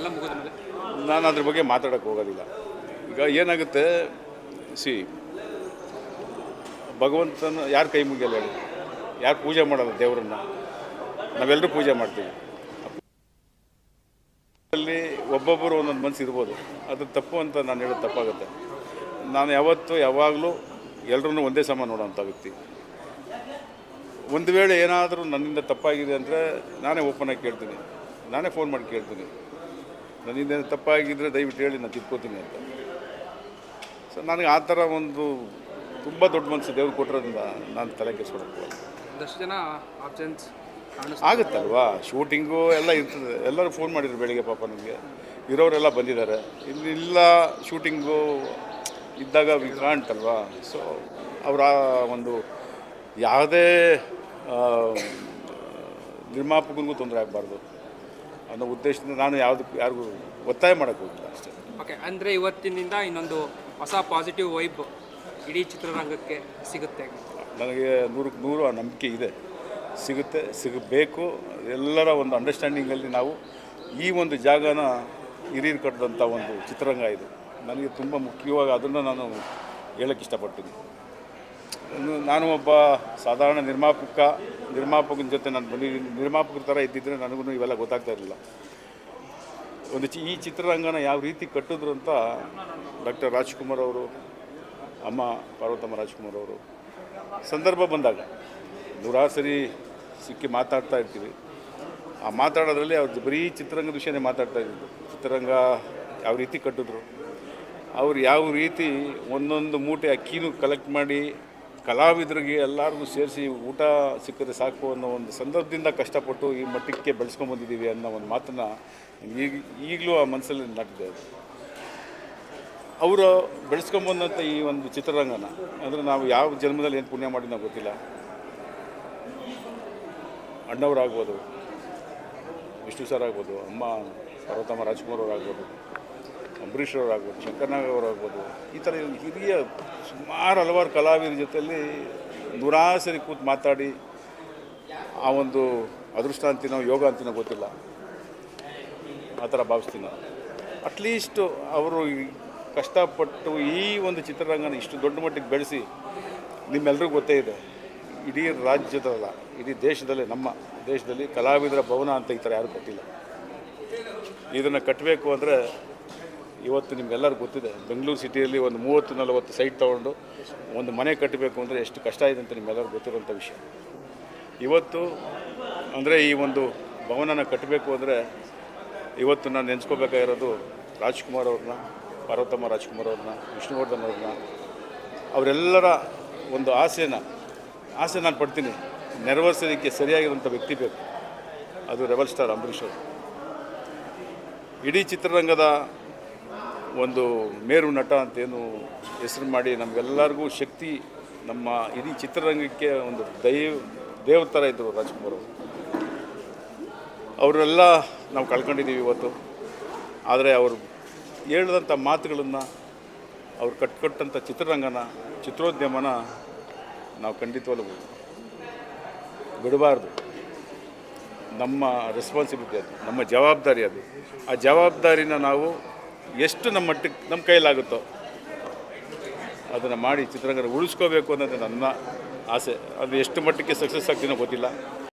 ಎಲ್ಲ ಮುಗಿದ ಮೇಲೆ ನಾನು ಅದ್ರ ಬಗ್ಗೆ ಮಾತಾಡೋಕ್ಕೆ ಹೋಗೋದಿಲ್ಲ. ಈಗ ಏನಾಗುತ್ತೆ, ಸಿ, ಭಗವಂತನ ಯಾರು ಕೈ ಮುಗಿಯಲ್ಲ ಹೇಳಿ? ಯಾರು ಪೂಜೆ ಮಾಡಲ್ಲ ದೇವರನ್ನು? ನಾವೆಲ್ಲರೂ ಪೂಜೆ ಮಾಡ್ತೀವಿ. ಅಲ್ಲಿ ಒಬ್ಬೊಬ್ಬರು ಒಂದೊಂದು ಮನಸ್ಸು ಇರ್ಬೋದು. ಅದು ತಪ್ಪು ಅಂತ ನಾನು ಹೇಳೋದು ತಪ್ಪಾಗುತ್ತೆ. ನಾನು ಯಾವತ್ತೂ ಯಾವಾಗಲೂ ಎಲ್ಲರನ್ನೂ ಒಂದೇ ಸಮ ನೋಡೋಂಥ ವ್ಯಕ್ತಿ. ಒಂದು ವೇಳೆ ಏನಾದರೂ ನನ್ನಿಂದ ತಪ್ಪಾಗಿದೆ ಅಂದರೆ ನಾನೇ ಓಪನ್ ಆಗಿ ಕೇಳ್ತೀನಿ. ನಾನೇ ಫೋನ್ ಮಾಡಿ ಕೇಳ್ತೀನಿ. ನನ್ನಿಂದ ತಪ್ಪಾಗಿದ್ದರೆ ದಯವಿಟ್ಟು ಹೇಳಿ ನಾನು ತಿದ್ಕೋತೀನಿ ಅಂತ. ಸೊ ನನಗೆ ಆ ಥರ ಒಂದು ತುಂಬ ದೊಡ್ಡ ಮನಸ್ಸು ದೇವ್ರು ಕೊಟ್ಟಿರೋದ್ರಿಂದ ನಾನು ತಲೆ ಕೆಡಿಸ್ಕೊಳಕ್ಕೆ ಒಂದಷ್ಟು ಜನ ಆಪ್ಷನ್ಸ್ ಆಗುತ್ತಲ್ವಾ? ಶೂಟಿಂಗು ಎಲ್ಲ ಇರ್ತದೆ. ಎಲ್ಲರೂ ಫೋನ್ ಮಾಡಿದ್ರು ಬೆಳಿಗ್ಗೆ ಪಾಪ ನನಗೆ ಇರೋರೆಲ್ಲ ಬಂದಿದ್ದಾರೆ. ಇಲ್ಲಿಲ್ಲ ಶೂಟಿಂಗು ಇದ್ದಾಗ ಕಾಣ್ತಲ್ವಾ? ಸೊ ಅವರ ಒಂದು ಯಾವುದೇ ನಿರ್ಮಾಪಕನಿಗೂ ತೊಂದರೆ ಆಗಬಾರ್ದು. ಅನ್ನೋ ಉದ್ದೇಶದಿಂದ ನಾನು ಯಾವುದಕ್ಕೂ ಯಾರಿಗೂ ಒತ್ತಾಯ ಮಾಡೋಕ್ಕೆ ಹೋಗಿಲ್ಲ ಅಷ್ಟೇ. ಓಕೆ ಅಂದರೆ ಇವತ್ತಿನಿಂದ ಇನ್ನೊಂದು ಹೊಸ ಪಾಸಿಟಿವ್ ವೈಬ್ ಇಡೀ ಚಿತ್ರರಂಗಕ್ಕೆ ಸಿಗುತ್ತೆ ನನಗೆ ನೂರಕ್ಕೆ ನೂರು ಆ ನಂಬಿಕೆ ಇದೆ. ಸಿಗುತ್ತೆ ಸಿಗಬೇಕು. ಎಲ್ಲರ ಒಂದು ಅಂಡರ್ಸ್ಟ್ಯಾಂಡಿಂಗಲ್ಲಿ ನಾವು ಈ ಒಂದು ಜಾಗನ ಹಿರಿಯರು ಕಟ್ಟಿದಂಥ ಒಂದು ಚಿತ್ರರಂಗ ಇದು. ನನಗೆ ತುಂಬ ಮುಖ್ಯವಾಗಿ ಅದನ್ನು ನಾನು ಹೇಳಕ್ಕೆ ಇಷ್ಟಪಡ್ತೀನಿ. ನಾನು ಒಬ್ಬ ಸಾಧಾರಣ ನಿರ್ಮಾಪಕ, ನಿರ್ಮಾಪಕನ ಜೊತೆ ನಾನು ಬಂದಿದ್ದೀನಿ. ನಿರ್ಮಾಪಕರ ಥರ ಇದ್ದಿದ್ದರೆ ನನಗೂ ಇವೆಲ್ಲ ಗೊತ್ತಾಗ್ತಾ ಇರಲಿಲ್ಲ. ಒಂದು ಚಿ, ಈ ಚಿತ್ರರಂಗನ ಯಾವ ರೀತಿ ಕಟ್ಟಿದ್ರು ಅಂತ ಡಾಕ್ಟರ್ ರಾಜ್ಕುಮಾರ್ ಅವರು, ಅಮ್ಮ ಪಾರ್ವತಮ್ಮ ರಾಜ್ಕುಮಾರ್ ಅವರು, ಸಂದರ್ಭ ಬಂದಾಗ ನೂರಾರು ಸಿಕ್ಕಿ ಮಾತಾಡ್ತಾ ಇರ್ತೀವಿ. ಆ ಮಾತಾಡೋದ್ರಲ್ಲಿ ಅವ್ರು ಬರೀ ಚಿತ್ರರಂಗದ ವಿಷಯನೇ ಮಾತಾಡ್ತಾ ಇದ್ದರು ಚಿತ್ರರಂಗ ಯಾವ ರೀತಿ ಕಟ್ಟಿದ್ರು. ಅವ್ರು ಯಾವ ರೀತಿ ಒಂದೊಂದು ಮೂಟೆ ಅಕ್ಕಿನೂ ಕಲೆಕ್ಟ್ ಮಾಡಿ ಕಲಾವಿದರಿಗೆ ಎಲ್ಲರಿಗೂ ಸೇರಿಸಿ ಊಟ ಸಿಕ್ಕರೆ ಸಾಕು ಅನ್ನೋ ಒಂದು ಸಂದರ್ಭದಿಂದ ಕಷ್ಟಪಟ್ಟು ಈ ಮಟ್ಟಕ್ಕೆ ಬೆಳೆಸ್ಕೊಂಬಂದಿದ್ದೀವಿ ಅನ್ನೋ ಒಂದು ಮಾತನ್ನು ಈಗ ಈಗಲೂ ಆ ಮನಸ್ಸಲ್ಲಿ ನಾಟಿದೆ ಅದು. ಅವರು ಬೆಳೆಸ್ಕೊಂಬಂದಂಥ ಈ ಒಂದು ಚಿತ್ರರಂಗನ, ಅಂದರೆ ನಾವು ಯಾವ ಜನ್ಮದಲ್ಲಿ ಏನು ಪುಣ್ಯ ಮಾಡಿ ನಾವು ಗೊತ್ತಿಲ್ಲ. ಅಣ್ಣವರಾಗ್ಬೋದು, ವಿಷ್ಣು ಸರ್ ಆಗ್ಬೋದು, ಅಮ್ಮ, ಪಾರ್ವತಮ್ಮ ರಾಜ್ಕುಮಾರ್ ಅವರಾಗ್ಬೋದು. ಅಂಬರೀಷ್ ಅವರಾಗ್ಬೋದು, ಶಂಕರ್ನಾಗ್ ಅವರಾಗ್ಬೋದು, ಈ ಥರ ಹಿರಿಯ ಸುಮಾರು ಹಲವಾರು ಕಲಾವಿದರ ಜೊತೆಯಲ್ಲಿ ದುರಾಸರಿ ಕೂತು ಮಾತಾಡಿ ಆ ಒಂದು ಅದೃಷ್ಟ ಅಂತಿನೋ, ಯೋಗ ಅಂತಿನೋ ಗೊತ್ತಿಲ್ಲ. ಆ ಥರ ಭಾವಿಸ್ತೀನಿ ನಾನು. ಅಟ್ಲೀಸ್ಟು ಅವರು ಕಷ್ಟಪಟ್ಟು ಈ ಒಂದು ಚಿತ್ರರಂಗನ ಇಷ್ಟು ದೊಡ್ಡ ಮಟ್ಟಿಗೆ ಬೆಳೆಸಿ ನಿಮ್ಮೆಲ್ರಿಗೂ ಗೊತ್ತೇ ಇದೆ, ಇಡೀ ರಾಜ್ಯದಲ್ಲ, ಇಡೀ ದೇಶದಲ್ಲೇ, ನಮ್ಮ ದೇಶದಲ್ಲಿ ಕಲಾವಿದರ ಭವನ ಅಂತ ಈ ಥರ ಯಾರು ಗೊತ್ತಿಲ್ಲ ಇದನ್ನು ಕಟ್ಟಬೇಕು ಅಂದರೆ ಇವತ್ತು ನಿಮ್ಗೆಲ್ಲರಿಗೂ ಗೊತ್ತಿದೆ, ಬೆಂಗಳೂರು ಸಿಟಿಯಲ್ಲಿ ಒಂದು ಮೂವತ್ತು ನಲವತ್ತು ಸೈಟ್ ತೊಗೊಂಡು ಒಂದು ಮನೆ ಕಟ್ಟಬೇಕು ಅಂದರೆ ಎಷ್ಟು ಕಷ್ಟ ಇದೆ ಅಂತ ನಿಮ್ಗೆಲ್ಲರಿಗೂ ಗೊತ್ತಿರುವಂಥ ವಿಷಯ. ಇವತ್ತು ಅಂದರೆ ಈ ಒಂದು ಭವನನ ಕಟ್ಟಬೇಕು ಅಂದರೆ ಇವತ್ತು ನಾನು ನೆನೆಸ್ಕೋಬೇಕಾಗಿರೋದು ರಾಜ್ಕುಮಾರ್ ಅವ್ರನ್ನ, ಪಾರ್ವತಮ್ಮ ರಾಜ್ಕುಮಾರ್ ಅವ್ರನ್ನ, ವಿಷ್ಣುವರ್ಧನ್ ಅವ್ರನ್ನ, ಅವರೆಲ್ಲರ ಒಂದು ಆಸೆನ, ಆಸೆ ನಾನು ಪಡ್ತೀನಿ ನೆರವೇರಿಸೋದಕ್ಕೆ ಸರಿಯಾಗಿರುವಂಥ ವ್ಯಕ್ತಿ ಬೇಕು. ಅದು ರೆಬಲ್ ಸ್ಟಾರ್ ಅಂಬರೀಷ್ ಅವರು. ಇಡೀ ಚಿತ್ರರಂಗದ ಒಂದು ಮೇರು ನಟ ಅಂತೇನು ಹೆಸರು ಮಾಡಿ ನಮಗೆಲ್ಲರಿಗೂ ಶಕ್ತಿ ನಮ್ಮ ಇಡೀ ಚಿತ್ರರಂಗಕ್ಕೆ ಒಂದು ದೈವ ದೇವ್ರ ಥರ ಇದ್ದರು ರಾಜ್ಕುಮಾರ್ ಅವರು. ಅವರೆಲ್ಲ ನಾವು ಕಳ್ಕೊಂಡಿದ್ದೀವಿ ಇವತ್ತು. ಆದರೆ ಅವರು ಹೇಳಿದಂಥ ಮಾತುಗಳನ್ನು, ಅವ್ರು ಕಟ್ಕೊಟ್ಟಂಥ ಚಿತ್ರರಂಗನ, ಚಿತ್ರೋದ್ಯಮನ ನಾವು ಖಂಡಿತವಾಗ್ಲೂ ಬಿಡಬಾರ್ದು. ನಮ್ಮ ರೆಸ್ಪಾನ್ಸಿಬಿಲಿಟಿ ಅದು, ನಮ್ಮ ಜವಾಬ್ದಾರಿ ಅದು. ಆ ಜವಾಬ್ದಾರಿನ ನಾವು ಎಷ್ಟು ನಮ್ಮ ಮಟ್ಟಕ್ಕೆ ನಮ್ಮ ಕೈಲಾಗುತ್ತೋ ಅದನ್ನು ಮಾಡಿ ಚಿತ್ರರಂಗ ಉಳಿಸ್ಕೋಬೇಕು ಅನ್ನೋದು ನನ್ನ ಆಸೆ. ಅದು ಎಷ್ಟು ಮಟ್ಟಕ್ಕೆ ಸಕ್ಸಸ್ ಆಗ್ತೀನೋ ಗೊತ್ತಿಲ್ಲ.